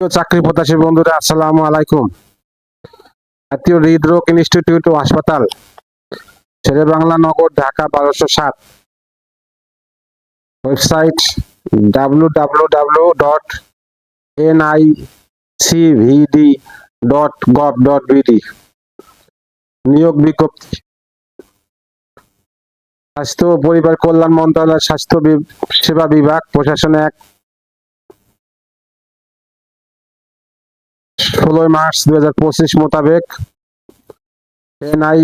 চাকরি প্রত্যাশী বন্ধুরা, আসসালামু আলাইকুম। জাতীয় হৃদরোগ ইনস্টিটিউট ও হাসপাতাল, শেরে বাংলা নগর, ঢাকা, বারোশো সাত। Website W W W dot N I CVD dot gov dot BD নিয়োগ বিজ্ঞপ্তি। স্বাস্থ্য ও পরিবার কল্যাণ মন্ত্রণালয়ের স্বাস্থ্য সেবা বিভাগ, প্রশাসন এক। ষোলোই মার্চ দুই হাজার পঁচিশ মোতাবেক এনআই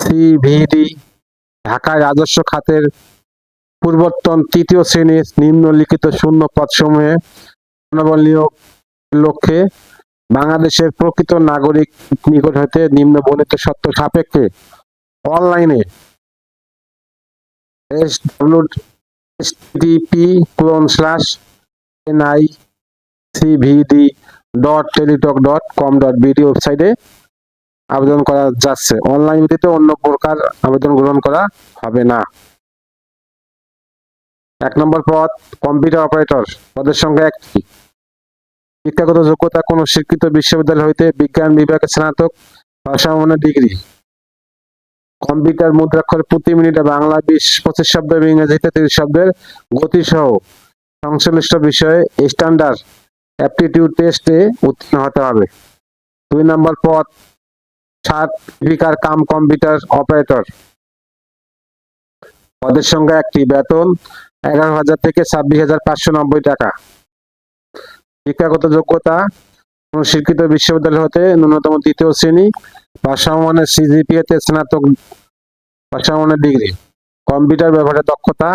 সিভিডি ঢাকায় রাজস্ব খাতের পূর্বতন তৃতীয় শ্রেণির নিম্নলিখিত শূন্য পদ সমূহে জনবল নিয়োগ লক্ষ্যে বাংলাদেশের প্রকৃত নাগরিক নিকট হতে নিম্ন বর্ণিত সত্য সাপেক্ষে অনলাইনে S W S TP clone slash NI CVD dot Teletalk dot com dot BD ওয়েবসাইটে আবেদন করা যাচ্ছে। অনলাইন ব্যতীত অন্য প্রকার আবেদন গ্রহণ করা হবে না। এক নম্বর পদ কম্পিউটার অপারেটর পদের সংখ্যা একটি। শিক্ষাগত যোগ্যতা কোনো স্বীকৃত বিশ্ববিদ্যালয় হইতে বিজ্ঞান বিভাগে স্নাতক সমমানের ডিগ্রি। কম্পিউটার মুদ্রাক্ষর প্রতি মিনিটে বাংলা বিশ পঁচিশ শব্দ এবং ইংরেজিতে তিরিশ শব্দের গতি সহ সংশ্লিষ্ট বিষয়ে স্ট্যান্ডার্ড অ্যাপটিটিউড টেস্টে উত্তীর্ণ হতে হবে। দুই নম্বর পদ সাত লিপিকার কাম কম্পিউটার অপারেটর। পদের সংখ্যা একটি, বেতন এগারো হাজার থেকে ছাব্বিশ হাজার পাঁচশো নব্বই টাকা। শিক্ষাগত যোগ্যতা কোন স্বীকৃত বিশ্ববিদ্যালয় হতে ন্যূনতম তৃতীয় শ্রেণি বা সমমানের সিজিপিএ তে স্নাতক বা সমমানের ডিগ্রি। কম্পিউটার ব্যবহারের দক্ষতা,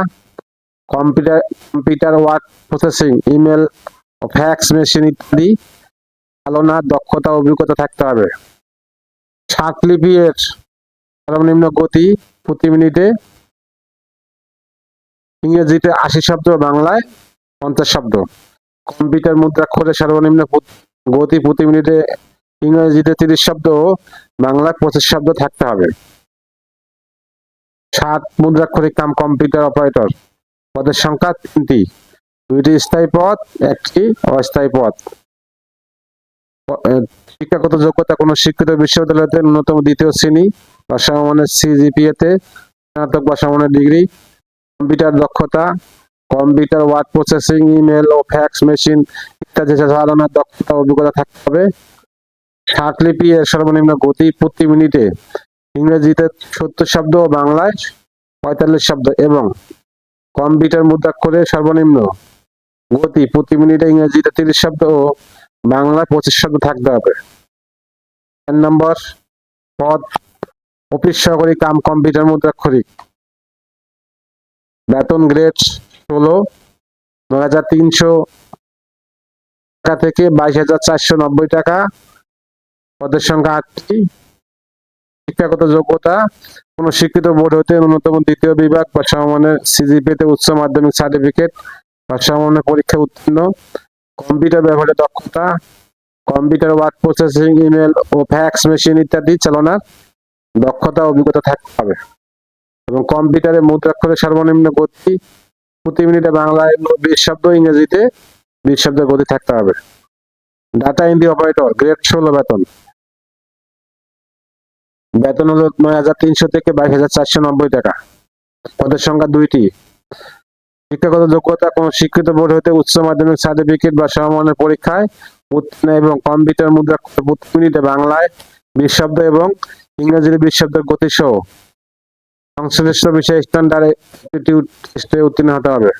computer computer word processing, email fax machine ইত্যাদি চালনার দক্ষতা, অভিজ্ঞতা থাকতে হবে। লিপি এর সর্বনিম্ন গতি প্রতি মিনিটে ইংরেজিতে আশি শব্দ, বাংলায় পঞ্চাশ শব্দ। কম্পিউটার মুদ্রাক্ষরে সর্বনিম্ন গতি প্রতি মিনিটে ইংরেজিতে তিরিশ শব্দ বাংলায় পঁচিশ শব্দ থাকতে হবে। সাত মুদ্রাক্ষরিক কাম কম্পিউটার অপারেটর। পদের সংখ্যা তিনটি। দুইটি স্থায়ী পদ একটি অস্থায়ী পদ প- এ, শিক্ষাগত যোগ্যতা কোনো শিক্ষিত বিশ্ববিদ্যালয়তে ন্যূনতম দ্বিতীয় শ্রেণি বা সমমানের সিজিপিএ তে স্নাতক বা ডিগ্রি কম্পিউটার দক্ষতা কম্পিউটার ওয়ার্ড প্রসেসিং ইমেল ও ফ্যাক্স মেশিন ইত্যাদি চালানোর দক্ষতা অভিজ্ঞতা থাকতে হবে। লিপি এর সর্বনিম্ন গতি প্রতি মিনিটে ইংরেজিতে সত্তর শব্দ ও বাংলায় পঁয়তাল্লিশ শব্দ এবং কম্পিউটার মুদ্রাক্ষরে সর্বনিম্ন গতি প্রতি মিনিটে ইংরেজিতে তিরিশ শব্দ ও বাংলায় পঁচিশ শব্দ থাকতে হবে। চার নম্বর, পদ, অফিস সহকারী, কাম, কম্পিউটার মুদ্রাক্ষরিক। বেতন গ্রেড ষোলো, নয় হাজার তিনশো টাকা থেকে বাইশ হাজার চারশো নব্বই টাকা। পদের সংখ্যা আটটি। শিক্ষাগত যোগ্যতা, কোন শিক্ষিত বোর্ড হতে ন্যূনতম দ্বিতীয় বিভাগ বা সমমানের সিজিপিতে উচ্চ মাধ্যমিক সার্টিফিকেট সমমানের পরীক্ষা উত্তীর্ণ। কম্পিউটার ব্যবহারের দক্ষতা, কম্পিউটার ওয়ার্ড প্রসেসিং, ইমেল ও ফ্যাক্স মেশিন ইত্যাদি চালনার দক্ষতা অভিজ্ঞতা থাকতে হবে। এবং কম্পিউটারে মুদ্রাক্ষরের সর্বনিম্ন গতি প্রতি মিনিটে বাংলায় বিশ শব্দ, ইংরেজিতে বিশ শব্দের গতি থাকতে হবে। ডাটা এন্ট্রি অপারেটর, গ্রেড ষোলো বেতন। বেতন হলো নয় হাজার তিনশো থেকে বাইশ হাজার চারশো নব্বই টাকা। পদের সংখ্যা দুইটি। শিক্ষাগত যোগ্যতা কোন শিক্ষিত বোর্ড হতে উচ্চ মাধ্যমিক, সার্টিফিকেট বা সমমানের পরীক্ষায় উত্তীর্ণ এবং কম্পিউটার মুদ্রা প্রতি বাংলায় বিশ শব্দ এবং ইংরেজিতে বিশ শব্দের গতি সহ সংশ্লিষ্ট বিষয়ে স্ট্যান্ডার্ড অ্যাপটিটিউড টেস্টে উত্তীর্ণ হতে হবে।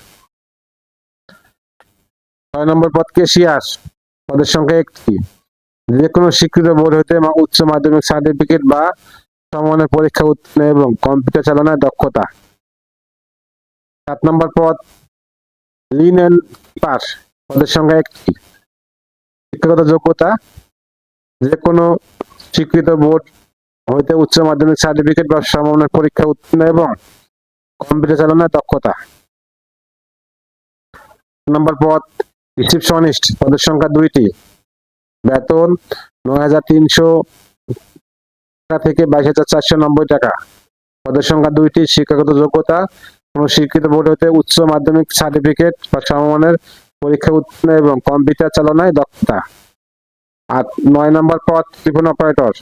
ছয় নম্বর পদ কেশিয়ার পদের সংখ্যা একটি। যে কোনো স্বীকৃত বোর্ড হতে উচ্চ মাধ্যমিক, সার্টিফিকেট বা সমমানের পরীক্ষা উত্তীর্ণ এবং কম্পিউটার চালানোর দক্ষতা। সাত নম্বর পদ লিন এন্ড পাস। পদের সংখ্যা একটি শিক্ষাগত যোগ্যতা যে কোনো স্বীকৃত বোর্ড হইতে উচ্চ মাধ্যমিক সার্টিফিকেট বা সমমানের পরীক্ষা উত্তীর্ণ এবং কম্পিউটার চালানোর দক্ষতা। নম্বর পদ, রিসিপশনিস্ট। পদের সংখ্যা দুইটি। বেতন নয় হাজার তিনশো টাকা থেকে বাইশ হাজার চারশো নব্বই টাকা। পদের সংখ্যা দুইটি, শিক্ষাগত যোগ্যতা কোন স্বীকৃত বোর্ড হতে উচ্চ মাধ্যমিক সার্টিফিকেট বা সমমানের পরীক্ষা উত্তীর্ণ এবং কম্পিউটার চালনায় দক্ষতা। আর নয় নম্বর পদ টিফিন অপারেটর।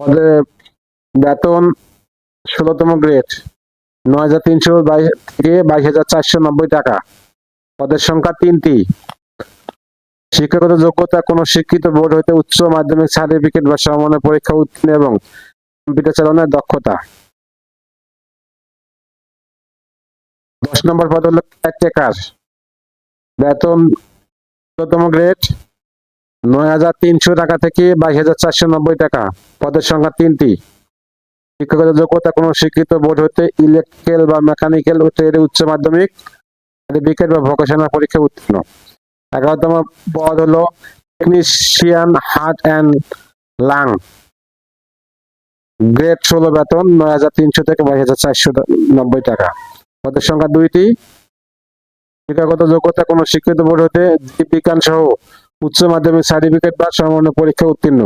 পদে বেতন ষোলোতম গ্রেড, নয় হাজার তিনশো বাইশ থেকে বাইশ হাজার চারশো নব্বই টাকা। পদের সংখ্যা তিনটি। শিক্ষাগত যোগ্যতা, কোনো শিক্ষিত বোর্ড হইতে উচ্চ মাধ্যমিক সার্টিফিকেট বা সমমানের পরীক্ষা উত্তীর্ণ এবং কম্পিউটার চালনায় দক্ষতা। দশ নম্বর পদ হলো কেয়ারটেকার বেতন ষোলোতম গ্রেড নয় হাজার তিনশো টাকা থেকে বাইশ হাজার চারশো নব্বই টাকা। পদের সংখ্যা তিনটি। শিক্ষাগত যোগ্যতা কোনো শিক্ষিত বোর্ড হতে ইলেকট্রিক্যাল বা মেকানিক্যাল ট্রেডে উচ্চ মাধ্যমিক সার্টিফিকেট বা ভোকেশনাল পরীক্ষা উত্তীর্ণ। এগারোতম পদ হলো technician heart and lung grade ষোলো বেতন নয় হাজার তিনশো থেকে বাইশ হাজার চারশো নব্বই টাকা। পদের সংখ্যা দুইটি। শিক্ষাগত যোগ্যতা কোনো শিক্ষিত বোর্ড হতে জীববিজ্ঞান সহ উচ্চ মাধ্যমিক সার্টিফিকেট বা সমমানের পরীক্ষা উত্তীর্ণ।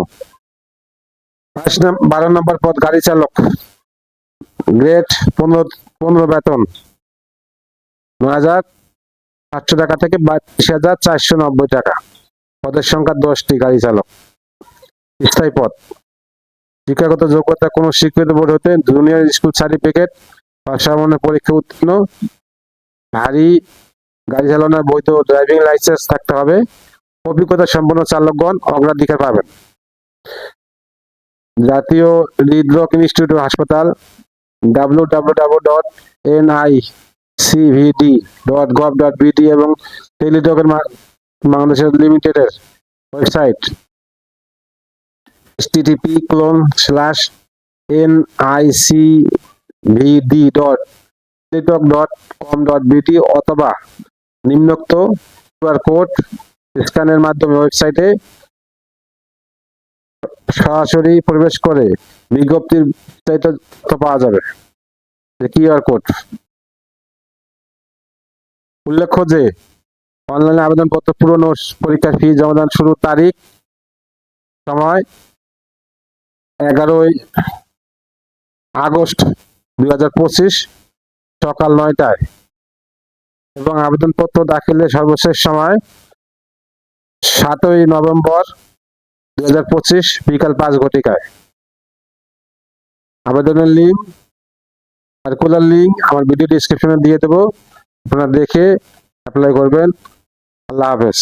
পাঁচ বারো নম্বর পদ, গাড়ি চালক। গ্রেড পনেরো পনেরো বেতন। নয় হাজার সাতশো টাকা থেকে বাইশ হাজার চারশো নব্বই টাকা। পদের সংখ্যা দশটি, গাড়ি চালক। স্থায়ী পদ। শিক্ষাগত যোগ্যতা কোনো স্বীকৃত বোর্ড হতে জুনিয়র স্কুল সার্টিফিকেট বা সমমানের পরীক্ষা উত্তীর্ণ, ভারী গাড়ি চালানোর বৈধ ড্রাইভিং লাইসেন্স থাকতে হবে। অভিজ্ঞতা সম্পন্ন চালকগণ অগ্রাধিকার পাবেন। জাতীয় হৃদরোগ ইনস্টিটিউট হাসপাতাল W W W dot N I CVD dot gov dot BD এবং টেলিটকের বাংলাদেশ লিমিটেডের website, http clone slash N I C VD dot dot com dot অথবা নিম্নোক্ত কিউআর কোড স্ক্যানের মাধ্যমে ওয়েবসাইটে সরাসরি প্রবেশ করে বিজ্ঞপ্তির বিস্তারিত তথ্য পাওয়া যাবে। কিউআর কোড উল্লেখ্য যে, অনলাইনে আবেদনপত্র পূরণ ও পরীক্ষার ফি জমাদান শুরুর তারিখ, সময় এগারোই আগস্ট দুই হাজার পঁচিশ সকাল নয়টায়। এবং আবেদনপত্র দাখিলের সর্বশেষ সময় সাতই নভেম্বর দুই হাজার পঁচিশ বিকাল পাঁচ ঘটিকায়। আবেদনের লিঙ্ক, সার্কুলার লিঙ্ক আমার ভিডিও ডিসক্রিপশনে দিয়ে দেবো। আপনারা দেখে অ্যাপ্লাই করবেন। আল্লাহ হাফেজ।